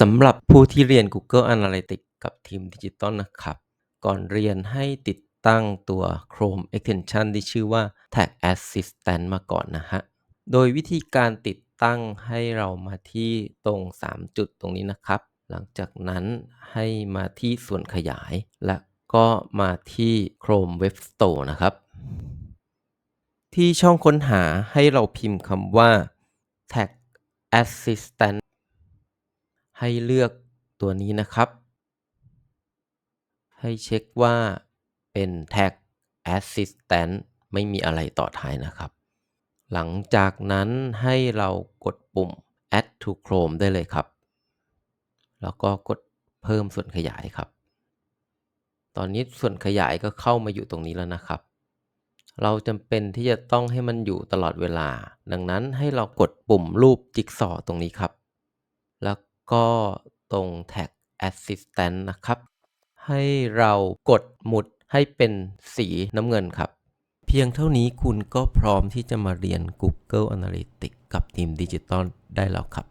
สำหรับผู้ที่เรียน Google Analytics กับทีมดิจิตอลนะครับ ก่อนเรียนให้ติดตั้งตัว Chrome Extension ที่ชื่อว่า Tag Assistant มาก่อนนะฮะ โดยวิธีการติดตั้งให้เรามาที่ตรง 3 จุดตรงนี้นะครับ หลังจากนั้นให้มาที่ส่วนขยาย และก็มาที่ Chrome Web Store นะครับ ที่ช่องค้นหาให้เราพิมพ์คำว่า Tag Assistant ให้เลือกตัวนี้นะครับ ให้เช็คว่าเป็น Tag Assistant ไม่มีอะไรต่อท้ายนะครับ หลังจากนั้นให้เรากดปุ่ม Add to Chrome ได้เลยครับ แล้วก็กดเพิ่มส่วนขยายครับ ตอนนี้ส่วนขยายก็เข้ามาอยู่ตรงนี้แล้วนะครับ เราจำเป็นที่จะต้องให้มันอยู่ตลอดเวลา ดังนั้นให้เรากดปุ่มรูปจิ๊กซอตรงนี้ครับ ก็ตรง Tag Assistant นะครับ ให้เรากดหมุดให้เป็นสีน้ำเงินครับ เพียงเท่านี้คุณก็พร้อมที่จะมาเรียน Google Analytics กับทีมดิจิตอลได้แล้วครับ